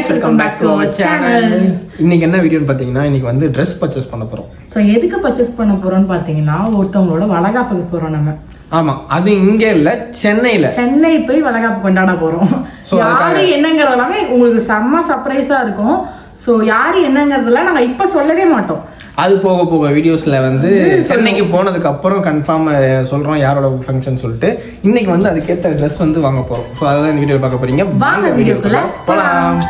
guys, welcome back to our channel. இன்னைக்கு என்ன வீடியோன்னு பார்த்தீங்கன்னா இன்னைக்கு வந்து ட்ரெஸ் பர்ச்சேஸ் பண்ண போகிறோம் ஸோ எதுக்கு பர்ச்சேஸ் பண்ண போறோம்னு பார்த்தீங்கன்னா ஒருத்தவங்களோட வளகாப்புக்கு போறோம் நம்ம. ஆமாம் அது இங்கே இல்லை சென்னையில். சென்னை போய் வளகாப்பு கொண்டாட So, யாரு என்னங்கிறது எல்லாமே உங்களுக்கு செம்ம சர்ப்ரைஸா இருக்கும். ஸோ யாரு என்னங்கிறதெல்லாம் நாங்க இப்ப சொல்லவே மாட்டோம். அது போக போக வீடியோஸில் வந்து சென்னைக்கு போனதுக்கு அப்புறம் கன்ஃபார்ம் சொல்கிறோம் யாரோட ஃபங்க்ஷன் சொல்லிட்டு. இன்னைக்கு வந்து அதுக்கேற்ற ட்ரெஸ் வந்து வாங்க போகிறோம் ஸோ அதான் இந்த வீடியோ பார்க்க போறீங்க. வாங்க வீடியோக்குள்ள போகலாம்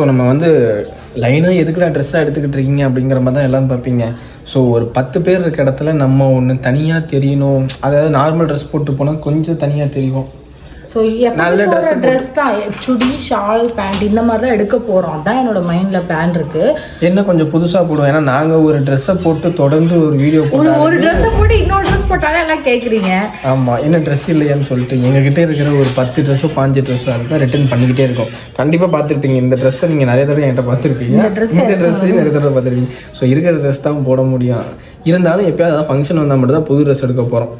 ஸோ நம்ம வந்து லைனாக எதுக்குடா ட்ரெஸ்ஸாக எடுத்துக்கிட்டு இருக்கீங்க அப்படிங்கிற மாதிரி தான் எல்லாம் பார்ப்பீங்க. ஸோ ஒரு பத்து பேர் இருக்க இடத்துல நம்ம ஒன்று தனியாக தெரியணும். அதாவது நார்மல் ட்ரெஸ் போட்டு போனால் கொஞ்சம் தனியாக தெரியும். ஸோ நல்ல ட்ரெஸ் தான். சுடி ஷால் பேண்ட் இந்த மாதிரி தான் எடுக்க போறோம். அதான் என்னோட மைண்ட்ல பிளான் இருக்கு. என்ன கொஞ்சம் புதுசாக போடுவோம். ஏன்னா நாங்கள் ஒரு ட்ரெஸ்ஸை போட்டு தொடர்ந்து ஒரு வீடியோ ஒரு போட்டோம் ஒரு ட்ரெஸ்ஸை போட்டு இன்னொரு ட்ரெஸ் போட்டாலே எல்லாம் கேக்குறீங்க. ஆமாம் என்ன ட்ரெஸ் இல்லையான்னு சொல்லிட்டு எங்ககிட்ட இருக்கிற ஒரு பத்து ட்ரெஸ்ஸோ பாஞ்சு ட்ரெஸ்ஸோ அதுதான் ரிட்டர்ன் பண்ணிக்கிட்டே இருக்கோம். கண்டிப்பாக பார்த்துருப்பீங்க. இந்த ட்ரெஸ்ஸை நீங்கள் நிறைய தடவை என்கிட்ட பார்த்துருப்பீங்க. இந்த ட்ரெஸ்ஸையும் நிறைய தடவை பார்த்துருப்பீங்க. ஸோ இருக்கிற ட்ரெஸ் தான் போட முடியும். இருந்தாலும் எப்பயாவது ஃபங்க்ஷன் வந்தால் மட்டும் தான் புது ட்ரெஸ் எடுக்க போகிறோம்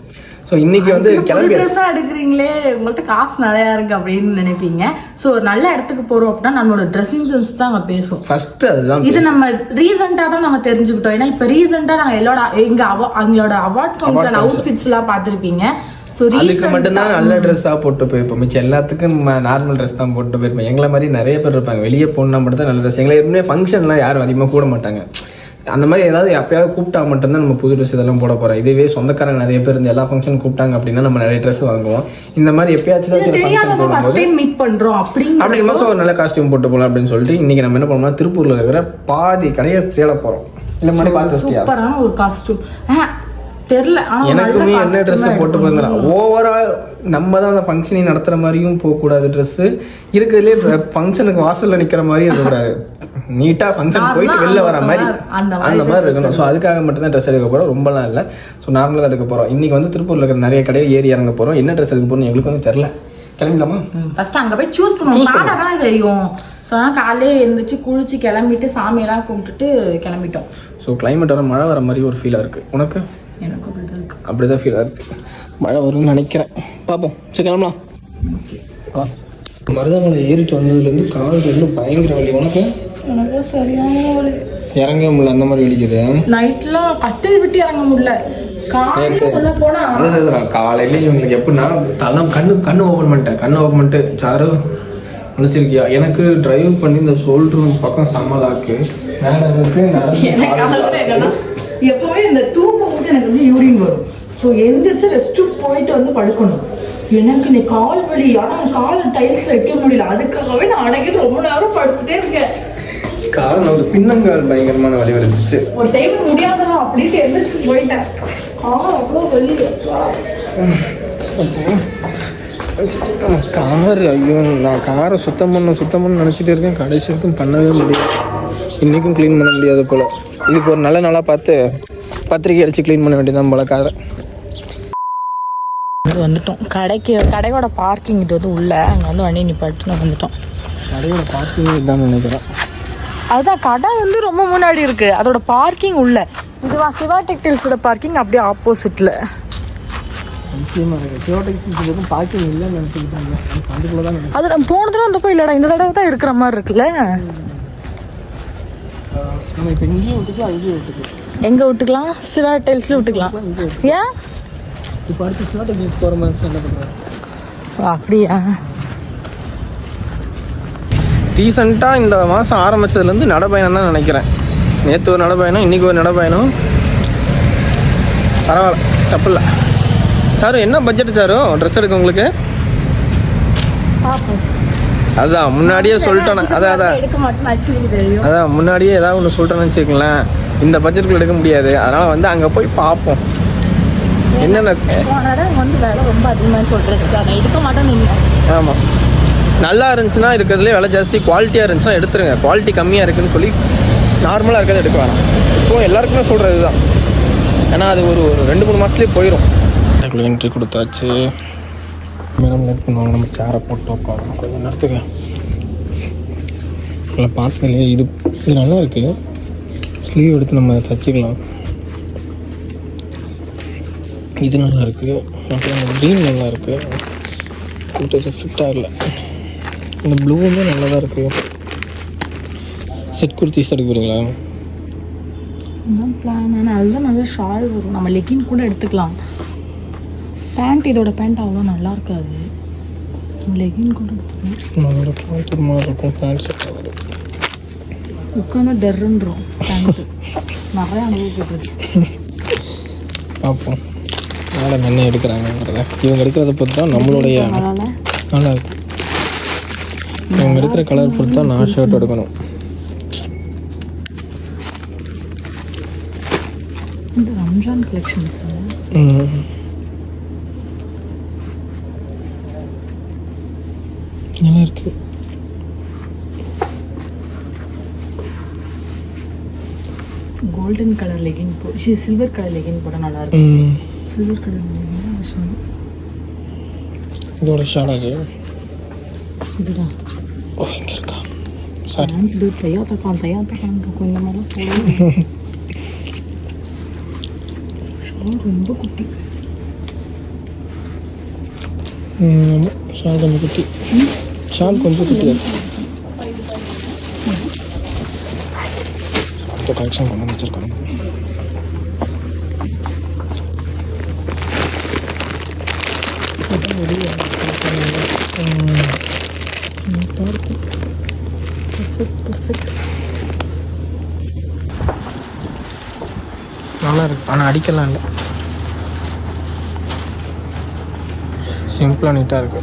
ஸோ இன்னைக்கு வந்து கிளம்பி ட்ரெஸ்ஸா எடுக்கிறீங்களே உங்கள்ட்ட காசு நிறையா இருக்கு அப்படின்னு நினைப்பீங்க. ஸோ ஒரு நல்ல இடத்துக்கு போறோம் அப்படின்னா நம்மளோட ட்ரெஸ்ஸிங் சென்ஸ் தான் அங்கே பேசும். ஃபர்ஸ்ட் அதுதான் இது நம்ம ரீசெண்டா தான் நம்ம தெரிஞ்சுக்கிட்டோம். ஏன்னா இப்ப ரீசெண்டா நாங்க எல்லாரோட எங்க அவ- அவங்களோட அவார்ட் ஃபங்க்ஷன் அவுட்ஃபிட்ஸ் எல்லாம் பார்த்திருப்பீங்க. அதுக்கு மட்டும்தான் நல்ல ட்ரெஸ்ஸாக போட்டு போயிருப்போம். மிச்சம் எல்லாத்துக்கும் நார்மல் ட்ரெஸ் தான் போட்டு போயிருப்போம். எங்களை மாதிரி நிறைய பேர் இருப்பாங்க. வெளியே போனால் மட்டும் தான் நல்ல ட்ரெஸ் எங்களை எப்பவுமே ஃபங்க்ஷன்லாம் யாரும் அதிகமாக கூட மாட்டாங்க. அந்த மாதிரி ஏதாவது எப்பயாவது கூப்பிட்டா மட்டும்தான் நம்ம புது ட்ரெஸ் இதெல்லாம் போட போகிறோம் இதுவே சொந்தக்காரங்க நிறைய பேர் இருந்து எல்லா ஃபங்க்ஷன் கூப்பிட்டாங்க அப்படின்னா நம்ம நிறைய ட்ரெஸ் வாங்குவோம். இந்த மாதிரி எப்பயாச்சும் தான் சில ஃபங்க்ஷன் போடும்போது மீட் பண்றோம் அப்படிங்கிற அப்படி மாதிரி ஒரு நல்ல காஸ்டியூம் போட்டு போகலாம் அப்படின்னு சொல்லிட்டு இன்னைக்கு நம்ம என்ன பண்ணோம்னா திருப்பூரில் இருக்கிற பாதி கடையை சேல போகிறோம் இல்லை மாதிரி பார்த்து? சூப்பரான ஒரு காஸ்டியூம் தெரியல. எனக்குமே என்ன ட்ரெஸ் போட்டு. போயிருந்தேன் ஓவரால் நம்ம தான் அந்த ஃபங்க்ஷனை நடத்துகிற மாதிரியும் போகக்கூடாது ட்ரெஸ்ஸு இருக்கிறதுலே ஃபங்க்ஷனுக்கு வாசலில் நிற்கிற மாதிரி இருக்கக்கூடாது. நீட்டாக ஃபங்க்ஷன் போயிட்டு வெளில வர மாதிரி அந்த மாதிரி இருக்கணும். ஸோ அதுக்காக மட்டும்தான் ட்ரெஸ் எடுக்க போகிறோம் ரொம்பலாம் இல்லை. ஸோ நார்மலாக தான் எடுக்க போகிறோம் இன்றைக்கி வந்து திருப்பூரில் இருக்கிற நிறைய கடையில் ஏறி இறங்க போகிறோம் என்ன ட்ரெஸ் எடுக்க போகிறோம் எங்களுக்கு வந்து தெரில கிளம்பிடலாமா? ஃபர்ஸ்ட் அங்க போய் சூஸ் பண்ணுவோம். பார்த்தா தானே தெரியும். ஸோ அதனால் காலையிலே எழுந்திரிச்சு குளிச்சு கிளம்பிட்டு சாமியெல்லாம் கும்பிட்டுட்டு கிளம்பிட்டோம். ஸோ climate வர மழை வர மாதிரி ஒரு ஃபீலாக இருக்குது உனக்கு? எனக்கு அப்படிதான் இருக்கு. அப்படி தான் ஃபீலாக இருக்குது மழை வரும்னு நினைக்கிறேன். பார்ப்போம். சரி கிளம்பலாம். மருதமலை ஏறிட்டு வந்ததுலேருந்து கால் ரெண்டு பயங்கர வலி. உனக்கு? எனக்கு சரியான ஒரு இறங்கவே முடியல. அந்த மாதிரி வலிக்குது. நைட்லாம் கட்டில் விட்டு இறங்க முடியல. காலையில் இவங்களுக்கு எப்படின்னா தலை கண்ணு கண்ணு ஓப்பன் பண்ணிட்டேன். கண்ணு ஓப்பன் பண்ணிட்டு சாரு முடிச்சிருக்கியா எனக்கு டிரைவ் பண்ணி இந்த ஷோல்டர் பக்கம் மேலே இருக்கு என்னன்னா எப்பவுமே இந்த தூக்கம் எனக்கு வந்து யூரின் வரும். ஸோ எந்திரிச்சு ரெஸ்ட் போயிட்டு வந்து படுக்கணும். எனக்கு நீ கால் வலி. ஆனால் கால் டைல்ஸ் வைக்க முடியல. அதுக்காகவே நான் அடங்கிட்டு ரொம்ப நேரம் படுத்துட்டே இருக்கேன். காரணம் ஒரு பின்னங்கால் பயங்கரமான வலி வந்துச்சு ஒரு டைம் முடியாதா அப்படின்ட்டு எந்திரிச்சு போயிட்டேன். அவ்வளோ வலி. கார். ஐயோ நான் காரை சுத்தம் பண்ண சுத்தம் பண்ண நினச்சிட்டு இருக்கேன். கடைசி வரைக்கும் பண்ணவே முடியும் இன்றைக்கும் க்ளீன் பண்ண முடியாது போல். இதுக்கு ஒரு நல்ல நாளாக பார்த்து பத்திரிக்கை அடித்து க்ளீன் பண்ண வேண்டியதான் போல காரை வந்து வந்துட்டோம். கடைக்கு கடையோட பார்க்கிங் இது வந்து உள்ள. அங்கே வந்து வண்டி நிப்பாட்டு நான் வந்துட்டோம். கடையோட பார்க்கிங் இதுதான் நினைக்கிறேன். அதுதான் கடை வந்து ரொம்ப முன்னாடி இருக்கு. அதோட பார்க்கிங் உள்ள. இதுவா சிவா டெக்டைல்ஸோட பார்க்கிங் அப்படியே இருக்குது தான் அது நம்ம போன தடவை அந்த இல்லடா இந்த தடவை தான் இருக்கிற மாதிரி இருக்குல்ல. நம்ம இப்போ இங்கேயும் விட்டுக்கலாம் அங்கேயும் விட்டுக்கலாம். எங்க விட்டுக்கலாம்? சிவா டைல்ஸ்ல விட்டுக்கலாம். ஏன்? இப்போ அடுத்து சிவடெக்ஸ் போகிற மாதிரி என்ன பண்ணுறாங்க அப்படியா? ரீசெண்டாக இந்த மாதம் ஆரம்பிச்சதுலேருந்து நடைப்பயணம் தான் நினைக்கிறேன். நேற்று ஒரு நடைப்பயணம் இன்றைக்கி ஒரு நடைப்பயணம் பரவாயில்ல தப்பில்ல சாரு என்ன பட்ஜெட் சாரு? ட்ரெஸ் எடுக்க உங்களுக்கு? அதான் முன்னாடியே சொல்லிட்டேன். அதான் அதான். அதான் முன்னாடியே ஏதாவது ஒன்று சொல்லிட்டேன்னு வச்சுக்கங்களேன். இந்த பட்ஜெட்டுக்குள்ள எடுக்க முடியாது. அதனால் வந்து அங்கே போய் பார்ப்போம். என்னென்ன வந்து விலை ரொம்ப அதிகமாக சொல் ட்ரெஸ் அதை எடுக்க மாட்டேன்னு ஆமாம் நல்லா இருந்துச்சுன்னா இருக்கிறதுலே விலை ஜாஸ்தி குவாலிட்டியாக இருந்துச்சுன்னா எடுத்துருங்க. குவாலிட்டி கம்மியாக இருக்குன்னு சொல்லி நார்மலாக இருக்கிறத எடுக்க வேணாம். இப்போ எல்லாருக்குமே சொல்கிறது தான் ஏன்னா அது ஒரு ஒரு ரெண்டு மூணு மாதத்துலேயே போயிடும் என்ட்ரி கொடுத்தாச்சு. மேடம் லேட் பண்ணுவாங்க. நம்ம சேரை போட்டு உட்காரோம் கொஞ்சம் நேரத்துக்கு நல்லா பார்த்ததுலேயே இது இது நல்லா இருக்கு. ஸ்லீவ் எடுத்து நம்ம தச்சுக்கலாம். இது நல்லா இருக்கு அப்புறம் க்ரீன் நல்லா இருக்கு ஃபுட்டேஜ் ஃபிட் ஆகல. இந்த ப்ளூவுமே நல்லா தான் இருக்கு செட் குர்த்திஸ் எடுக்க போகிறீங்களா பிளான் ஆனால் அதுதான் நல்ல ஷால் வரும். நம்ம லெக்கின் கூட எடுத்துக்கலாம். பேண்ட் இதோட பேண்ட் அவ்வளோ நல்லா இருக்காது லெகின் கூட எடுத்துக்கலாம். அதோட பேண்ட் ஒரு மாதிரி இருக்கும். பேண்ட் செட் ஆகுது. உட்காந்து டெர்ருன்றோம். பேண்ட்டு நிறைய அனுபவப்பட்டிருக்கு பார்ப்போம் மேடம் என்ன எடுக்கிறாங்கங்கிறத? இவங்க எடுக்கிறத பொறுத்து தான் நம்மளுடைய நல்லா இருக்கு. இவங்க எடுக்கிற கலர் பொறுத்து தான் நான் ஷர்ட் எடுக்கணும். இந்த ரம்ஜான் கலெக்ஷன்ஸ் ம். நல்லா இருக்கு கோல்டன் கலர் லெகின் போ சில்வர் கலர் லெகின் போட நல்லா இருக்கும். சில்வர் கலர் லெகின் விஷயம் இதோட ஷார்ட் அது இதுதான் ஓ இங்கே இருக்கா சாரி இது தையா தக்கான் தையா தக்கான் இருக்கும் இந்த மாதிரிலாம் ஷால் ரொம்ப குட்டி ஷால் கொஞ்சம் குட்டி ஷால் கொஞ்சம் குட்டியாக இருக்கு அடுத்த கலெக்ஷன் கொண்டு வந்து வச்சிருக்காங்க நல்லா இருக்கு. ஆனால் அடிக்கலாம் இல்லை. சிம்பிளாக நீட்டாக இருக்கு.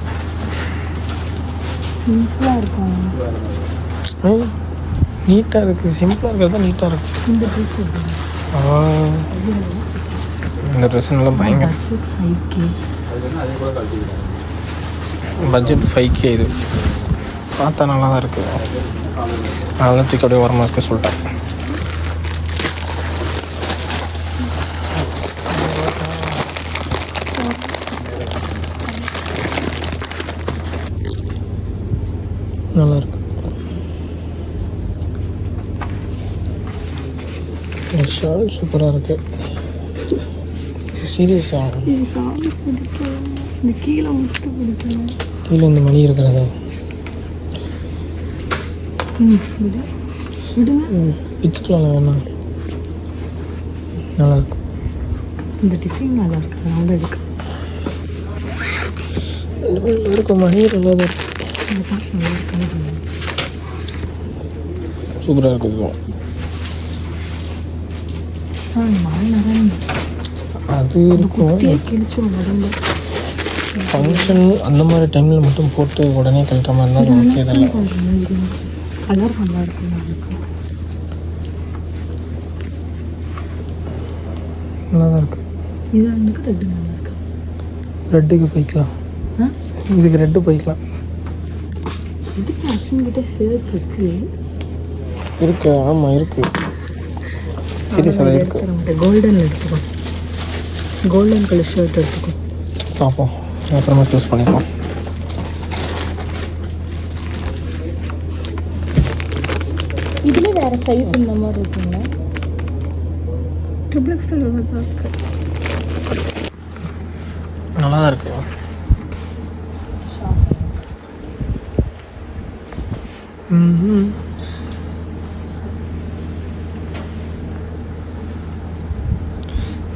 சிம்பிளாக இருக்கும். நீட்டாக இருக்குது சிம்பிளாக இருக்கிறது தான் நீட்டாக இருக்கு. இந்த ட்ரெஸ். இந்த ட்ரெஸ் நல்லா பயங்கர. பட்ஜெட் ஃபைவ் கே இது. பார்த்தா நல்லா தான் இருக்குது அதெல்லாம் தூக்கி அப்படியே ஓரமாக இருக்க சொல்லிட்டேன். நல்லா இருக்கு ஷால் சூப்பராக இருக்கு. சாமி பிடிக்கும் இந்த கீழே முட்டு கீழே இந்த மணி இருக்கிறதா? ம் விடு. விடுங்க. பிச்சுக்கலாம் வேணாம் நல்லா இருக்கும் இந்த டிசைன் நல்லா இருக்கு அதனால நல்லா இருக்கும் மணி நல்லா தான் இருக்கு சூப்பராக இருக்குது இதுவும் ஆ மழை நிறைய அது இருக்கும். ஃபங்க்ஷன் அந்த மாதிரி டைமில் மட்டும் போட்டு உடனே கழட்டுற மாதிரி இருந்தால் ஓகே இதெல்லாம் கலர் நல்லா இருக்கும் நல்லா தான் இருக்குது இது எனக்கு ரெட்டு நல்லா இருக்கு. ரெட்டுக்கு போய்க்கலாம். இதுக்கு ரெட்டு போய்க்கலாம். இதுக்கு அஸ்வின் கிட்ட ஷர்ட் இருக்கு. இருக்கு ஆமாம் இருக்குது சீரியஸாக தான் இருக்குது கோல்டன் எடுத்துக்கோ. கோல்டன் கலர் ஷர்ட் எடுத்துக்கோ. பார்ப்போம். அப்புறமா சூஸ் பண்ணிப்போம். இதுல வேற சைஸ் இந்த மாதிரி இருக்குங்களா ட்ரிபிள் எக்ஸல் இருக்கு. நல்லா தான் இருக்குது ம்ஹும்.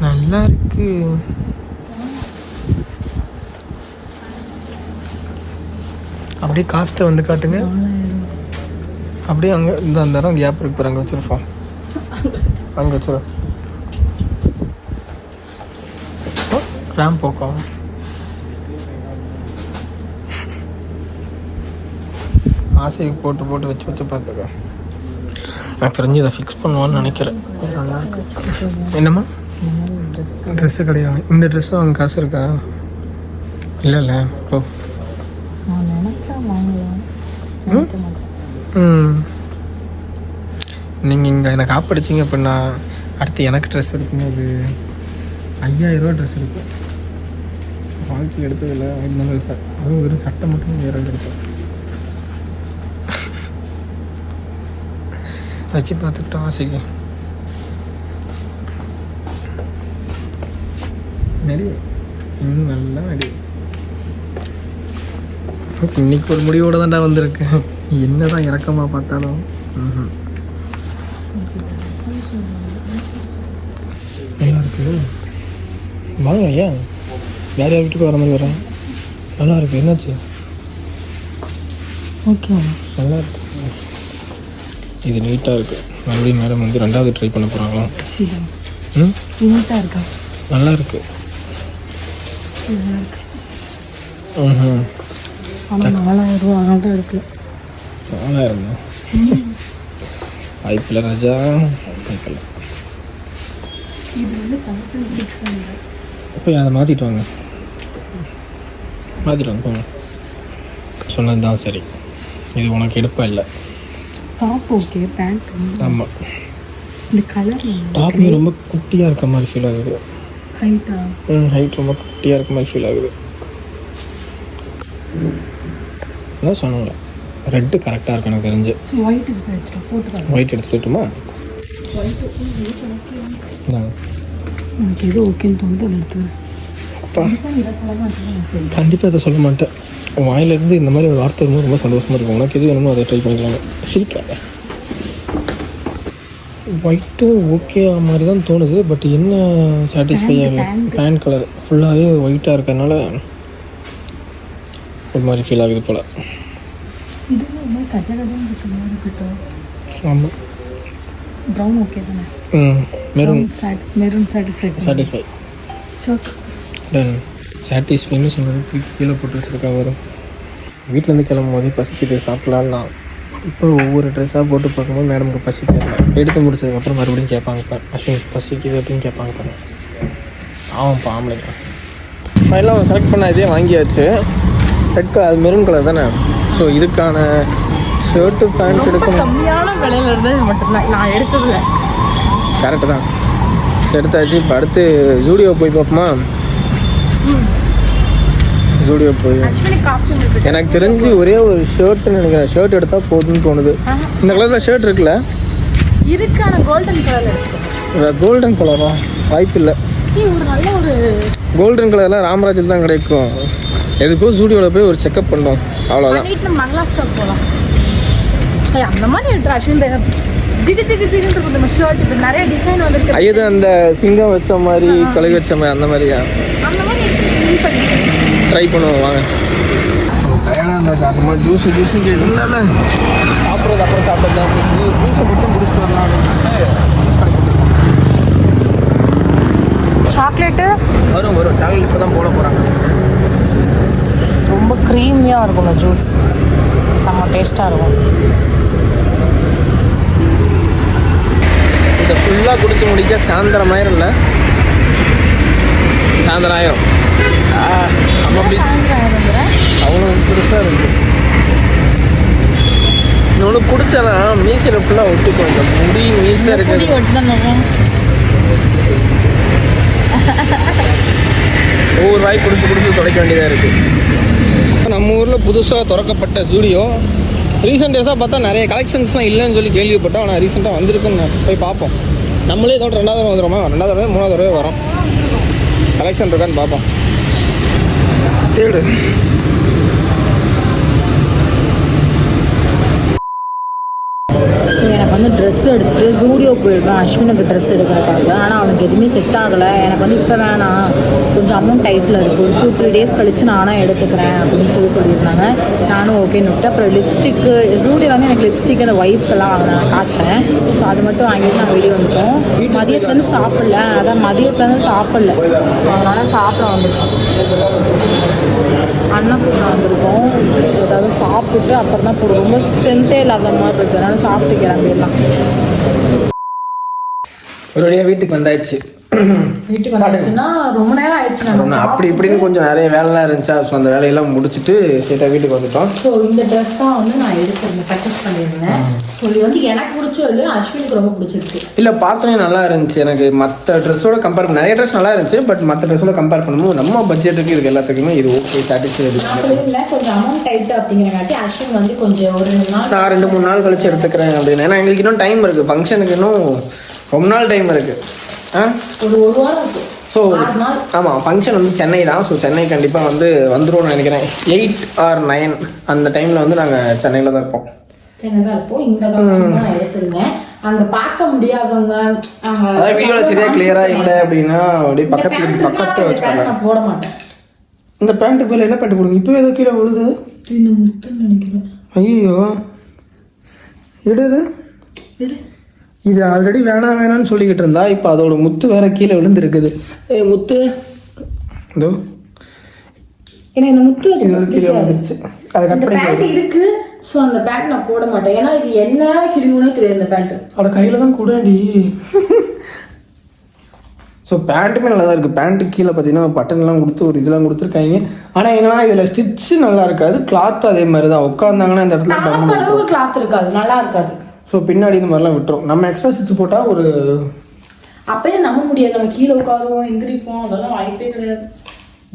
நல்லா இருக்கு. அப்படியே காஸ்ட்டை வந்து காட்டுங்க. அப்படியே அங்கே இந்த அந்த இடம் கேப் இருக்கு பாரு அங்கே வச்சுருப்போம் அங்கே வச்சிரு. ரேம் போக்கம் ஆசைக்கு போட்டு போட்டு வச்சு வச்சு பார்த்துக்க. நான் தெரிஞ்சு இதை ஃபிக்ஸ் பண்ணுவான்னு நினைக்கிறேன். நல்லா என்னம்மா? ட்ரெஸ்ஸு கிடையாது. இந்த ட்ரெஸ்ஸும் அங்கே காசு இருக்கா? இல்லை இல்லை நினைக்க மாட்டேன். ம். நீங்கள் இங்கே எனக்கு காப்படிச்சிங்க அப்படின்னா அடுத்து எனக்கு ட்ரெஸ் எடுக்கும்போது ஐயாயிரரூவா ட்ரெஸ் இருக்கும் வாழ்க்கை எடுத்ததில்ல அதனால அதுவும் வெறும் சட்டை மட்டும் வேற எடுத்தோம் வச்சு பார்த்துக்கிட்டோம் ஆசைக்கு நடி இன்னும் நல்லா நடி இன்னைக்கு ஒரு முடிவோட தான்டா வந்திருக்கேன் என்னதான் இறக்கமா பார்த்தாலும். நல்லா இருக்கு. வாங்க ஏன் வேற யார் வீட்டுக்கு வர மாதிரி வரேன் நல்லா இருக்கு. என்னாச்சு? ஓகே. நல்லா இருக்கு. இது நீட்டாக இருக்கு. மறுபடியும் மேடம் வந்து ரெண்டாவது ட்ரை பண்ண போகிறாங்களா ம்? நீட்டாக இருக்கா? நல்லா இருக்கு. ம் ஆனால் நாலாயிரம் ரூபா அதனால தான் எடுக்கல. நாலாயிரம் வாய்ப்பில்லை ராஜா. வாய்ப்பில்லை. இது வந்து தௌசண்ட் சிக்ஸ் ஹண்ட்ரட் போய் அதை மாற்றிட்டு வாங்க? மாற்றிட்டு வாங்க போங்க. சொன்னது தான் சரி. இது உனக்கு எடுப்பா இல்லை. டாப் ஓகே பேண்ட் ஆமாம் இந்த கலர் ரொம்ப குட்டியாக இருக்க மாதிரி ஃபீல் ஆகுது. ஹைட்டா ஹைட் ரொம்ப குட்டியாக இருக்க மாதிரி ஃபீல் ஆகுது. அதான் சொன்னாங்க. ரெட்டு கரெக்டாக இருக்கு எனக்கு தெரிஞ்சு. ஒயிட் வச்சுட்டோம் போட்டுக்கலாம் ஒயிட் எனக்கு எது ஓகேன்னு தோணுது அதை எடுத்துக்கிறேன் அப்பா. இதை சொல்ல மாட்டேன் கண்டிப்பாக அதை சொல்ல மாட்டேன். உன் வாயிலிருந்து இந்த மாதிரி ஒரு வார்த்தை ரொம்ப சந்தோஷமாக இருக்கும். உனக்கு எது வேணுமோ அதை ட்ரை பண்ணிக்கலாம் சிரிக்காத. ஒயிட்டும் ஓகே மாதிரி தான் தோணுது பட் என்ன சாட்டிஸ்ஃபை ஆகல. பேண்ட் கலர் ஃபுல்லாகவே ஒயிட்டாக இருக்கறனால ஒரு மாதிரி ஃபீல் ஆகுது போல். ஆமாம் ப்ரௌன் ஓகே தானே? ம் மெரூன் மெரூன் சாட்டிஸ்ஃபை சோக் டன் சாட்டிஸ்ஃபைன்னு சொன்னதுக்கு கீழே போட்டு வச்சுருக்கா வரும் வீட்டிலேருந்து கிளம்பும் போதே பசிக்குது சாப்பிட்லான்னா இப்போ ஒவ்வொரு ட்ரெஸ்ஸாக போட்டு பார்க்கும்போது மேடமுக்கு பசி தெரியல எடுத்து முடிச்சதுக்கப்புறம் மறுபடியும் கேட்பாங்க பாரு அஸ்வின் பசிக்குது அப்படின்னு கேட்பாங்க பாரு ஆமாம் ஆம்பளைங்க. நான் எல்லாம் செலக்ட் பண்ண இதே வாங்கியாச்சு. ரெட் கலர் மெரூன் கலர் தானே? ஸோ இதுக்கான ஷர்ட்டு பேண்ட் எடுக்கணும் கம்மியான விலையில இருந்தது மட்டும்தான் நான் எடுத்ததில்ல. கரெக்டு தான். எடுத்தாச்சு. இப்போ அடுத்து ஜூடியோ போய் பார்ப்போமா? ஜூடியோ போய் இருக்கு. எனக்கு தெரிஞ்சு ஒரே ஒரு ஷர்ட்னு நினைக்கிறேன். ஷர்ட் எடுத்தால் போதும்னு தோணுது. இந்த கலரில் ஷர்ட் இருக்குல்ல? இதுக்கான கோல்டன் கலர்ல இருக்கு. கோல்டன் கலரா வாய்ப்பு இல்லை. கோல்டன் கலர்லாம் ராமராஜில் தான் கிடைக்கும். எதுக்கும் ஜூடியோவில் போய் ஒரு செக்அப் பண்ணோம். அவ்வளோதான் மங்களா ஸ்டாப் போகலாம் அந்த மாதிரி எடுத்துரு அஸ்வின் இந்த ஜிகு ஜிகு ஜிகுன்னு இருக்கும் நம்ம ஷர்ட் இப்போ நிறைய டிசைன் வந்துருக்கு. ஐயது அந்த சிங்கம் வச்ச மாதிரி கழுகு வச்ச மாதிரி அந்த மாதிரியா? அந்த மாதிரி ட்ரை பண்ணுவோம் வாங்க. டயர்டாக இருந்தா அப்புறமா ஜூஸ் ஜூஸ் கேட்டுருந்தால சாப்பிட்றது அப்புறம் சாப்பிட்றது. ஜூஸை மட்டும் குடிச்சிட்டு வரலாம் அப்படின்னு சாக்லேட்டு? வரும் வரும். சாக்லேட் இப்போ தான் போட போகிறாங்க ரொம்ப க்ரீமியாக இருக்கும் இந்த ஜூஸ் செம்ம டேஸ்ட்டாக இருக்கும். இந்த ஃபுல்லாக குடிச்சு முடிக்க சாயந்தரம் ஆயிரம் இல்லை? சாயந்தரம் ஆயிரம். செம்ம பீச் அவ்வளோ பெருசாக இருக்கு இன்னொன்று குடிச்சேன்னா மீசையில் ஃபுல்லாக ஒட்டிக்கும் இந்த முடி மீசை இருக்குது ஒவ்வொரு வாய் குடிச்சு குடிச்சு துடைக்க வேண்டியதாக இருக்குது நம்ம ஊரில் புதுசாக திறக்கப்பட்ட ஜூடியோ ரீசெண்ட் டேஸாக பார்த்தா நிறைய கலெக்ஷன்ஸ்லாம் இல்லைன்னு சொல்லி கேள்விப்பட்டோம். ஆனால் ரீசெண்டாக வந்திருக்குன்னு போய் பார்ப்போம். நம்மளே இதோட ரெண்டாவது தடவை வந்துடுமா ரெண்டாவது தடவை மூணாவது தடவை வரோம். கலெக்ஷன் இருக்கான்னு பார்ப்போம். Dırın. வந்து ட்ரெஸ் எடுத்துட்டு ஜூடியோ போயிருக்கேன். அஸ்வினுக்கு ட்ரெஸ் எடுக்கிறதுக்காக. ஆனால் அவனுக்கு எதுவுமே செட் ஆகலை. எனக்கு வந்து இப்போ வேணாம். கொஞ்சம் அமௌண்ட் டைட்டில் இருக்குது ஒரு டூ த்ரீ டேஸ் கழிச்சு நானாக எடுத்துக்கிறேன் அப்படின்னு சொல்லி சொல்லியிருந்தாங்க. நானும் ஓகேன்னு விட்டு அப்புறம் லிப்ஸ்டிக்கு ஜூடியோ வந்து எனக்கு லிப்ஸ்டிக் அந்த ஒய்ப்ஸ் எல்லாம் வாங்க நான் காட்டுறேன். ஸோ அது மட்டும் வாங்கிட்டு நான் வெளியே வந்துட்டோம். மதியத்துலேருந்து சாப்பிடல. அதான் மதியத்துலேருந்து சாப்பிடல. ஸோ அதனால் சாப்பிட வந்திருக்கோம். அன்னபூர்ணா வந்திருக்கோம். ஏதாவது சாப்பிட்டு அப்புறம் தான் போடுவோம். ரொம்ப ஸ்ட்ரென்த்தே இல்லாத மாதிரி இருக்கு. அதனால சாப்பிட்டு கிளம்பிடலாம் ஒரு வழியாக வீட்டுக்கு வந்தாச்சு. வீட்டுக்கு வந்துச்சுன்னா ரொம்ப நேரம் ஆயிடுச்சு நம்ம அப்படி இப்படின்னு கொஞ்சம் நிறைய வேலைலாம் இருந்துச்சா? ஸோ அந்த வேலையெல்லாம் முடிச்சுட்டு ஸ்ட்ரெயிட்டாக வீட்டுக்கு வந்துட்டோம். ஸோ இந்த ட்ரெஸ் தான் வந்து நான் எடுத்திருந்தேன் பர்ச்சேஸ் பண்ணியிருந்தேன். ஸோ இது வந்து எனக்கு பிடிச்சோ இல்லையோ அஸ்வினுக்கு ரொம்ப பிடிச்சிருக்கு. இல்லை பார்த்தோன்னே நல்லா இருந்துச்சு. எனக்கு மற்ற ட்ரெஸ்ஸோட கம்பேர் பண்ண நிறைய ட்ரெஸ் நல்லா இருந்துச்சு. பட் மற்ற ட்ரெஸ்ஸோட கம்பேர் பண்ணும்போது நம்ம பட்ஜெட்டுக்கு இதுக்கு எல்லாத்துக்குமே இது ஓகே அப்படி இல்லை கொஞ்சம் அமௌண்ட் டைட் அப்படிங்கிறங்காட்டி அஸ்வின் வந்து கொஞ்சம் ஒரு நாள் நான் ரெண்டு மூணு நாள் கழிச்சு எடுத்துக்கிறேன் அப்படின்னு. ஏன்னா எங்களுக்கு இன்னும் டைம் இருக்குது ஃபங்க்ஷனுக்கு இன்னும் ரொம்ப நாள் டைம் இருக்குது ஒரு ஒரு வாரம் ஸோ ஆமாம் ஃபங்க்ஷன் வந்து சென்னை தான். ஸோ சென்னை கண்டிப்பாக வந்து வந்துருவோம்னு நினைக்கிறேன். எயிட் ஆர் நைன் அந்த டைமில் வந்து நாங்கள் சென்னையில் தான் இருப்போம். சின்னதாக இருப்போம். இந்த காஸ்டியூம் நான் எடுத்திருந்தேன். அங்க பார்க்க முடியாதவங்க அதாவது வீடியோவில் சரியாக கிளியராக இல்லை அப்படின்னா அப்படியே பக்கத்தில் பக்கத்தில் வச்சுக்கோங்க. நான் போட மாட்டேன். இந்த பேண்ட்டு பேர் என்ன பேண்ட் போடுங்க இப்போ ஏதோ கீழே விழுது. முத்துன்னு நினைக்கிறேன். ஐயோ. எடுது எடு. இது ஆல்ரெடி வேணாம் வேணாம்னு சொல்லிக்கிட்டு இருந்தா இப்போ அதோட முத்து வேற கீழே விழுந்துருக்குது. ஏ முத்து? இதோ. எனக்கு இந்த முத்து வச்சு கீழே விழுந்துருச்சு. அதை கட் அந்த பண்ணி பேண்ட் இருக்கு சோ அந்த பேண்ட் நான் போட மாட்டேன். ஏன்னா இது என்ன கிழிவுனே தெரியாது இந்த பேண்ட் அவட கையில் தான் கூடாடி ஸோ பேண்ட்டுமே நல்லா தான் இருக்குது பேண்ட்டு கீழே பார்த்தீங்கன்னா பட்டன்லாம் கொடுத்து ஒரு இதெல்லாம் கொடுத்துருக்காங்க. ஆனால் என்னன்னா இதில் ஸ்டிச்சு நல்லா இருக்காது. கிளாத் அதே மாதிரி தான் உட்காந்தாங்கன்னா இந்த இடத்துல கிளாத் இருக்காது. நல்லா இருக்காது. ஸோ பின்னாடி இந்த மாதிரிலாம் விட்டுரும். நம்ம எக்ஸ்ட்ரா ஸ்டிச் போட்டால் ஒரு அப்பயே நம்ப முடியாது. நம்ம கீழே உட்காருவோம் எந்திரிப்போம் அதெல்லாம் வாய்ப்பே கிடையாது.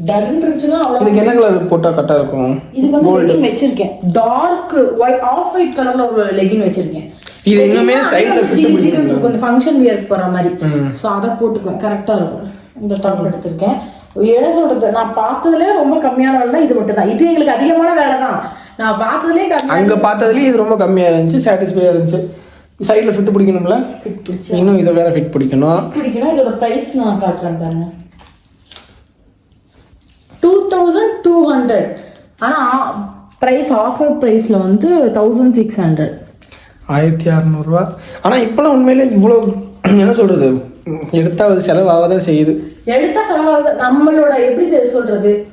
டர்ன்னு இருந்துச்சுன்னா இதுக்கு என்ன கலர் போட்டால் கரெக்டாக இருக்கும்? இது வந்து லெகின் வச்சிருக்கேன். டார்க் ஒயிட் ஆஃப் ஒயிட் கலர்ல ஒரு லெகின் வச்சிருக்கேன். இது இன்னுமே இருக்கும் இந்த ஃபங்க்ஷன் வியர் போற மாதிரி. சோ அத போட்டுக்குவேன். கரெக்டா இருக்கும். இந்த டாப் எடுத்திருக்கேன். என்ன சொல்றது? நான் பார்த்ததுல ரொம்ப கம்மியான வேலை தான் இது மட்டும் தான் இது எங்களுக்கு அதிகமான வேலை தான் நான் பார்த்ததுலே கம்மி அங்கே பார்த்ததுலேயே இது ரொம்ப கம்மியாக இருந்துச்சு சாட்டிஸ்ஃபையாக இருந்துச்சு. சைடில் ஃபிட் பிடிக்கணும்ல? fit பிடிச்சு இன்னும் இதை வேற ஃபிட் பிடிக்கணும். பிடிக்கணும். இதோட பிரைஸ் நான் காட்டுறேன் பாருங்க. டூ தௌசண்ட் டூ ஹண்ட்ரட் ஆனா பிரைஸ் ஆஃபர் பிரைஸ்ல வந்து தௌசண்ட் சிக்ஸ் ஹண்ட்ரட் ஆயிரத்தி அறநூறுவா. ஆனால் இப்போலாம் உண்மையில இவ்வளோ என்ன சொல்கிறது எடுத்தால் அது செலவாக தான் செய்யுது. எடுத்தா செலவாகுது. நம்மளோட எப்படி தெ- சொல்றது?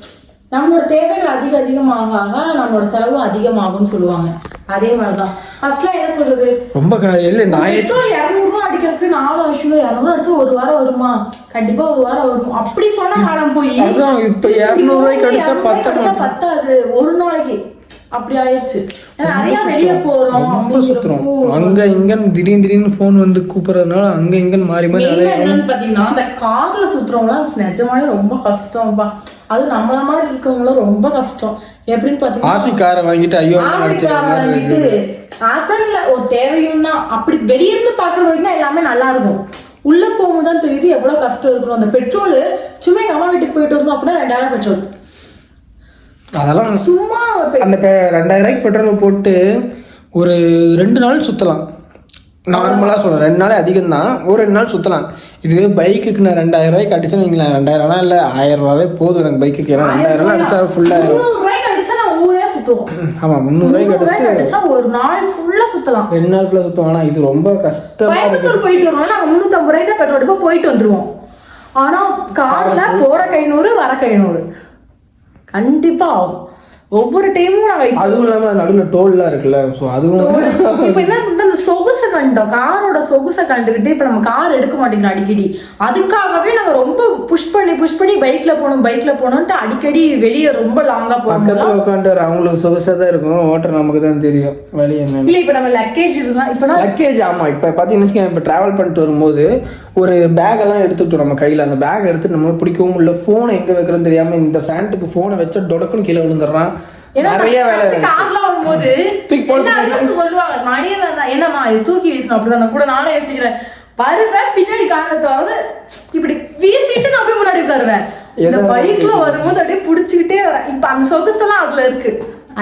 நம்மளோட தேவைகள் அதிக அதிகமாக நம்மளோட செலவு அதிகமாகும்னு சொல்லுவாங்க. அதே மாதிரிதான். ஃபர்ஸ்ட்லாம் என்ன சொல்றது? ரொம்ப இல்லை பெட்ரோல் இரநூறுவா அடிக்கிறதுக்கு நாலு வருஷம் இரநூறுவா அடிச்சா ஒரு வாரம் வருமா? கண்டிப்பா ஒரு வாரம் வரும். அப்படி சொன்ன காலம் போய் இப்போ இரநூறுவாய்க்கு அடிச்சா பத்த பத்தாது. ஒரு நாளைக்கு. அப்படி ஆயிடுச்சு நிறைய வெளிய போறோம் ரொம்ப சுத்துறோம். அங்க இங்கன்னு திடீர்னு திடீர்னு ஃபோன் வந்து கூப்பிடுறதுனால அங்க இங்கன்னு மாறி மாறி என்னன்னு பாத்தீங்கன்னா கார்ல சுத்துறவங்களாம் நிஜமாவே ரொம்ப கஷ்டம்ப்பா. அது நம்மள மாதிரி இருக்கவங்களும் ரொம்ப கஷ்டம். எப்படின்னு பாத்தீங்கன்னா ஆசி காரை வாங்கிட்டு ஐயோ இருக்கு ஆசைல ஒரு தேவையும் தான் அப்படி வெளியிருந்து பாக்குற வரைக்கும் தான் எல்லாமே நல்லா இருக்கும். உள்ள போகும்போது தான் தெரியுது எவ்வளவு கஷ்டம் இருக்கணும். அந்த பெட்ரோல் சும்மா எங்க அம்மா வீட்டுக்கு போயிட்டு வரணும் அப்படின்னா ரெண்டாயிரம் பெட்ரோல். அதெல்லாம் சும்மா அந்த ரெண்டாயிரம் ரூபாய்க்கு பெட்ரோல் போட்டு ஒரு ரெண்டு நாள் சுத்தலாம். நார்மலாக சொல்கிறேன் ரெண்டு நாளே அதிகம் தான் ஒரு ரெண்டு நாள் சுற்றலாம் இதுவே பைக்குக்கு நான் ரெண்டாயிரம் ரூபாய்க்கு அடிச்சேன்னு வைங்களேன். ரெண்டாயிரம்லாம் இல்லை ஆயிரம் ரூபாவே போதும் எனக்கு பைக்குக்கு ஏன்னா ரெண்டாயிரம்லாம் அடிச்சா ஃபுல்லாயிரும் முந்நூறு ரூபாய்க்கு அடிச்சா ஒரு நாள் ஃபுல்லா சுத்தலாம். ரெண்டு நாள் ஃபுல்லாக சுற்றுவோம் ஆனால் இது ரொம்ப இருக்கு. கோயம்புத்தூர் போயிட்டு வருவோம் நாங்க முந்நூத்தம்பது ரூபாய்க்கு தான் பெட்ரோல் அடிப்போம் போயிட்டு வந்துருவோம். ஆனா கார்ல போற கைநூறு வர கைநூறு கண்டிப்பா ஆகும். ஒவ்வொரு டைமும் நாங்க இப்ப- அதுவும் இல்லாமல் நடுவில் டோல்லாம் இருக்குல்ல ஸோ அதுவும் இப்ப என்ன பண்ணிட்டோம் அந்த சொகுசை கண்டோம். காரோட சொகுசை கண்டுகிட்டு இப்ப நம்ம கார் எடுக்க மாட்டேங்கிறோம் அடிக்கடி. அதுக்காகவே நாங்க ரொம்ப புஷ் பண்ணி புஷ் பண்ணி பைக்ல போகணும் பைக்ல போகணும்ட்டு அடிக்கடி வெளியே ரொம்ப லாங்கா போகணும் பக்கத்தில் உட்காந்து அவங்களுக்கு சொகுசாக தான் இருக்கும். ஓட்டர் நமக்கு தான் தெரியும். வழி என்னன்னு. இல்ல இப்ப நம்ம லக்கேஜ் இருந்தா இப்ப லக்கேஜ் ஆமாம் இப்போ பார்த்தீங்கன்னு இப்போ ட்ராவல் பண்ணிட்டு வரும்போது ஒரு பேக் எல்லாம் எடுத்துக்கிட்டோம் நம்ம கையில். அந்த பேக் எடுத்து நம்ம பிடிக்கவும் இல்லை. ஃபோனை எங்கே வைக்கிறோன்னு தெரியாமல் இந்த ஃபேண்ட்டுக்கு ஃபோனை வச்சா டொடக்குன்னு கீழே விழுந்துடுறான். நிறைய வேலை வரும்போது தூக்கி போட்டு சொல்லுவாங்க மணியில என்னம்மா இது தூக்கி வீசணும் அப்படிதான். கூட நானே யோசிக்கிறேன். வருவேன் பின்னாடி காலை தவிர இப்படி வீசிட்டு நான் போய் முன்னாடி உட்காருவேன். இந்த பைக்ல வரும்போது அப்படியே புடிச்சுக்கிட்டே வரேன் இப்ப அந்த சொகுசெல்லாம் அதுல இருக்கு.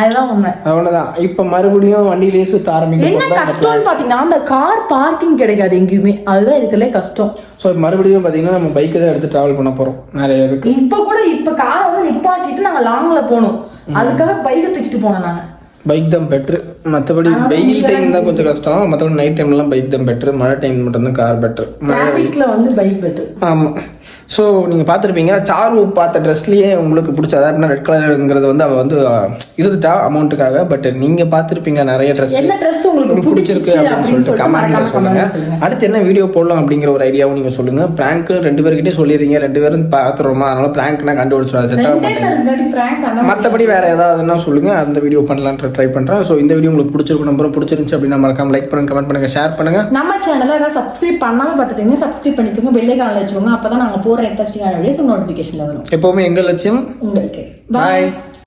அதுதான் உண்மை. அவ்வளோதான் இப்போ மறுபடியும் வண்டியிலேயே சுற்ற என்ன ஆரம்பிக்கும் கஷ்டம்னு பாத்தீங்கன்னா அந்த கார் பார்க்கிங் கிடைக்காது எங்கேயுமே. அதுதான் இருக்கிறதுலே கஷ்டம். ஸோ மறுபடியும் பார்த்தீங்கன்னா நம்ம பைக்கை தான் எடுத்து ட்ராவல் பண்ண போகிறோம் நிறைய இதுக்கு. இப்ப கூட இப்ப காரை வந்து நிப்பாட்டிட்டு நாங்க லாங்ல போனோம் அதுக்காக பைக்கை தூக்கிட்டு போனோம் நாங்க. பைக் தான் பெட்ரு மற்றபடி வெயில் டைம் தான் கொஞ்சம் கஷ்டம். மற்றபடி நைட் டைம்லாம் பைக் தான் பெட்ரு மழை டைம் மட்டும்தான் கார் பெட்ரு டிராபிக்ல வந்து பைக் பெட்ரு ஆமாம் ஸோ நீங்கள் பார்த்துருப்பீங்க சாரு பார்த்த ட்ரெஸ்லேயே உங்களுக்கு பிடிச்ச அதாவது ரெட் கலருங்கிறது வந்து அவள் வந்து இருந்துட்டா அமௌண்ட்டுக்காக பட் நீங்கள் பார்த்துருப்பீங்க நிறைய ட்ரெஸ் என்ன ட்ரெஸ் உங்களுக்கு பிடிச்சிருக்கு அப்படின்னு சொல்லிட்டு கமெண்ட்ல சொல்லுங்க. அடுத்து என்ன வீடியோ போடலாம் அப்படிங்கிற ஒரு ஐடியாவும் நீங்க சொல்லுங்க. பிராங்க் ரெண்டு பேர்கிட்டயே சொல்லிடுறீங்க. ரெண்டு பேரும் பார்த்துருவோமா அதனால பிராங்க்னா கண்டுபிடிச்சிடும் செட் ஆக மற்றபடி வேற ஏதாவதுன்னா சொல்லுங்க. அந்த வீடியோ பண்ணலான்ற ட்ரை பண்றேன் ஸோ இந்த வீடியோ உங்களுக்கு பிடிச்சிருக்கும் நம்பரும் பிடிச்சிருந்துச்சு அப்படின்னா மறக்காம லைக் பண்ணுங்க கமெண்ட் பண்ணுங்க ஷேர் பண்ணுங்க. நம்ம சேனலை ஏதாவது சப்ஸ்கிரைப் பண்ணாம பார்த்துட்டீங்க சப்ஸ்கிரைப் பண்ணிக்கோங்க. பெல்லை காலில் வச்சுக்கோங்க. அப்பதான் நாங்க போற இன்ட்ரெஸ்டிங்கான வீடியோஸ் நோட்டிஃபிகேஷன்ல வரும். எப்பவுமே எங்க லட்சியம்? உங்களுக்கு பாய்